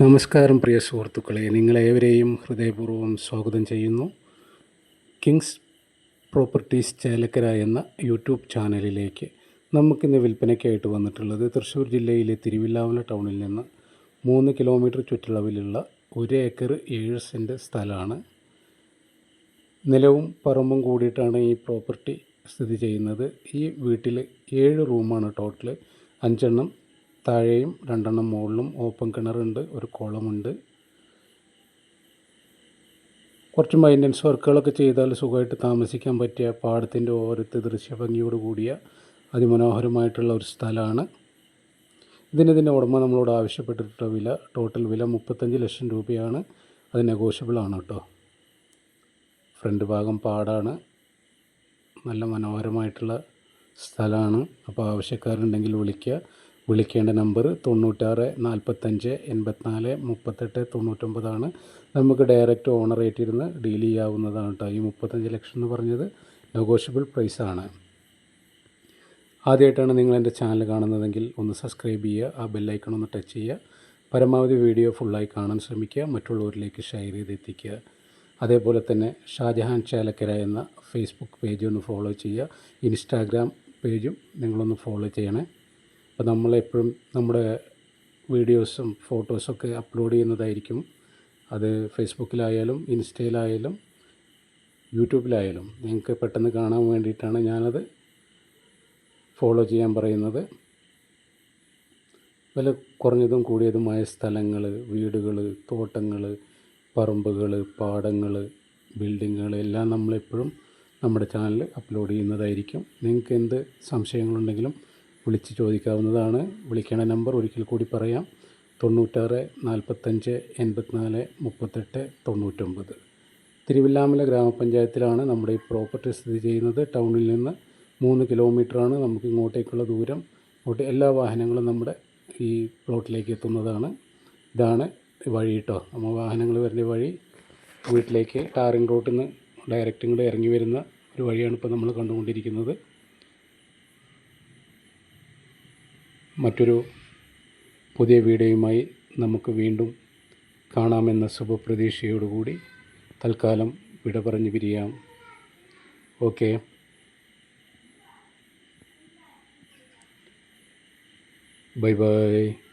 നമസ്കാരം പ്രിയ സുഹൃത്തുക്കളെ. നിങ്ങളേവരെയും ഹൃദയപൂർവം സ്വാഗതം ചെയ്യുന്നു. കിങ്സ് പ്രോപ്പർട്ടീസ് ചേലക്കര എന്ന യൂട്യൂബ് ചാനലിലേക്ക് നമുക്കിന്ന് വിൽപ്പനയ്ക്കായിട്ട് വന്നിട്ടുള്ളത് തൃശ്ശൂർ ജില്ലയിലെ തിരുവില്ലാമല ടൗണിൽ നിന്ന് മൂന്ന് കിലോമീറ്റർ ചുറ്റളവിലുള്ള ഒരു ഏക്കർ ഏഴ് സെന്റ് സ്ഥലമാണ്. നിലവും പറമ്പും കൂടിയിട്ടാണ് ഈ പ്രോപ്പർട്ടി സ്ഥിതി ചെയ്യുന്നത്. ഈ വീട്ടിൽ ഏഴ് റൂമാണ് ടോട്ടൽ അഞ്ചെണ്ണം താഴെയും രണ്ടെണ്ണം മുകളിലും ഓപ്പൺ കിണറുണ്ട് ഒരു കുളമുണ്ട്. കുറച്ച് മൈന്റനൻസ് വർക്കുകളൊക്കെ ചെയ്താൽ സുഖമായിട്ട് താമസിക്കാൻ പറ്റിയ പാടത്തിന്റെ ഓരത്ത് ദൃശ്യഭംഗിയോട് കൂടിയ അതിമനോഹരമായിട്ടുള്ള ഒരു സ്ഥലമാണ്. ഇതിന് ഇതിന്റെ ഉടമ നമ്മളോട് ആവശ്യപ്പെട്ടിട്ടുള്ള വില ടോട്ടൽ വില മുപ്പത്തഞ്ച് ലക്ഷം രൂപയാണ്. അത് നെഗോഷ്യബിൾ ആണ് കേട്ടോ. ഫ്രണ്ട് ഭാഗം പാടാണ്. നല്ല മനോഹരമായിട്ടുള്ള സ്ഥലമാണ്. അപ്പോൾ ആവശ്യക്കാരുണ്ടെങ്കിൽ വിളിക്കുക. വിളിക്കേണ്ട നമ്പർ തൊണ്ണൂറ്റാറ് നാൽപ്പത്തഞ്ച് എൺപത്തിനാല് മുപ്പത്തെട്ട് തൊണ്ണൂറ്റൊമ്പതാണ്. നമുക്ക് ഡയറക്റ്റ് ഓണറേറ്റ് ഇരുന്ന് ഡീൽ ചെയ്യാവുന്നതാണ് കേട്ടോ ഈ മുപ്പത്തഞ്ച് ലക്ഷം എന്ന് പറഞ്ഞത് നെഗോഷ്യബിൾ പ്രൈസാണ് ആദ്യമായിട്ടാണ് നിങ്ങൾ എന്റെ ചാനൽ കാണുന്നതെങ്കിൽ ഒന്ന് സബ്സ്ക്രൈബ് ചെയ്യുക ആ ബെല്ലൈക്കൺ ഒന്ന് ടച്ച് ചെയ്യുക പരമാവധി വീഡിയോ ഫുള്ളായി കാണാൻ ശ്രമിക്കുക മറ്റുള്ളവരിലേക്ക് ഷെയർ ചെയ്ത് എത്തിക്കുക അതേപോലെ തന്നെ ഷാജഹാൻ ചേലക്കര എന്ന ഫേസ്ബുക്ക് പേജ് ഒന്ന് ഫോളോ ചെയ്യുക ഇൻസ്റ്റാഗ്രാം പേജും നിങ്ങളൊന്ന് ഫോളോ ചെയ്യണേ. അപ്പോൾ നമ്മളെപ്പോഴും നമ്മുടെ വീഡിയോസും ഫോട്ടോസൊക്കെ അപ്ലോഡ് ചെയ്യുന്നതായിരിക്കും. അത് ഫേസ്ബുക്കിലായാലും ഇൻസ്റ്റയിലായാലും യൂട്യൂബിലായാലും നിങ്ങൾക്ക് പെട്ടെന്ന് കാണാൻ വേണ്ടിയിട്ടാണ് ഞാനത് ഫോളോ ചെയ്യാൻ പറയുന്നത്. വില കുറഞ്ഞതും കൂടിയതുമായ സ്ഥലങ്ങൾ വീടുകൾ തോട്ടങ്ങൾ പറമ്പുകൾ പാടങ്ങൾ ബിൽഡിങ്ങുകൾ എല്ലാം നമ്മളെപ്പോഴും നമ്മുടെ ചാനലിൽ അപ്ലോഡ് ചെയ്യുന്നതായിരിക്കും. നിങ്ങൾക്ക് എന്ത് സംശയങ്ങളുണ്ടെങ്കിലും വിളിച്ച് ചോദിക്കാവുന്നതാണ്. വിളിക്കേണ്ട നമ്പർ ഒരിക്കൽ കൂടി പറയാം. തൊണ്ണൂറ്റാറ് നാൽപ്പത്തഞ്ച് എൺപത്തിനാല് മുപ്പത്തെട്ട് തൊണ്ണൂറ്റൊമ്പത്. തിരുവില്ലാമല ഗ്രാമപഞ്ചായത്തിലാണ് നമ്മുടെ ഈ പ്രോപ്പർട്ടി സ്ഥിതി ചെയ്യുന്നത്. ടൗണിൽ നിന്ന് മൂന്ന് കിലോമീറ്ററാണ് നമുക്ക് ഇങ്ങോട്ടേക്കുള്ള ദൂരം. ഇങ്ങോട്ട് എല്ലാ വാഹനങ്ങളും നമ്മുടെ ഈ പ്ലോട്ടിലേക്ക് എത്തുന്നതാണ്. ഇതാണ് വഴി കേട്ടോ നമ്മൾ വാഹനങ്ങൾ വരുന്ന വഴി വീട്ടിലേക്ക് ടാറിംഗ് റോട്ടിൽ നിന്ന് ഡയറക്റ്റ് ഇങ്ങോട്ട് ഇറങ്ങി വരുന്ന ഒരു വഴിയാണ് ഇപ്പോൾ നമ്മൾ കണ്ടുകൊണ്ടിരിക്കുന്നത്. മറ്റൊരു പുതിയ വീഡിയോയുമായി നമുക്ക് വീണ്ടും കാണാമെന്ന ശുഭപ്രതീക്ഷയോടുകൂടി തൽക്കാലം വിട പറഞ്ഞു പിരിയാം. ഓക്കെ. Bye bye.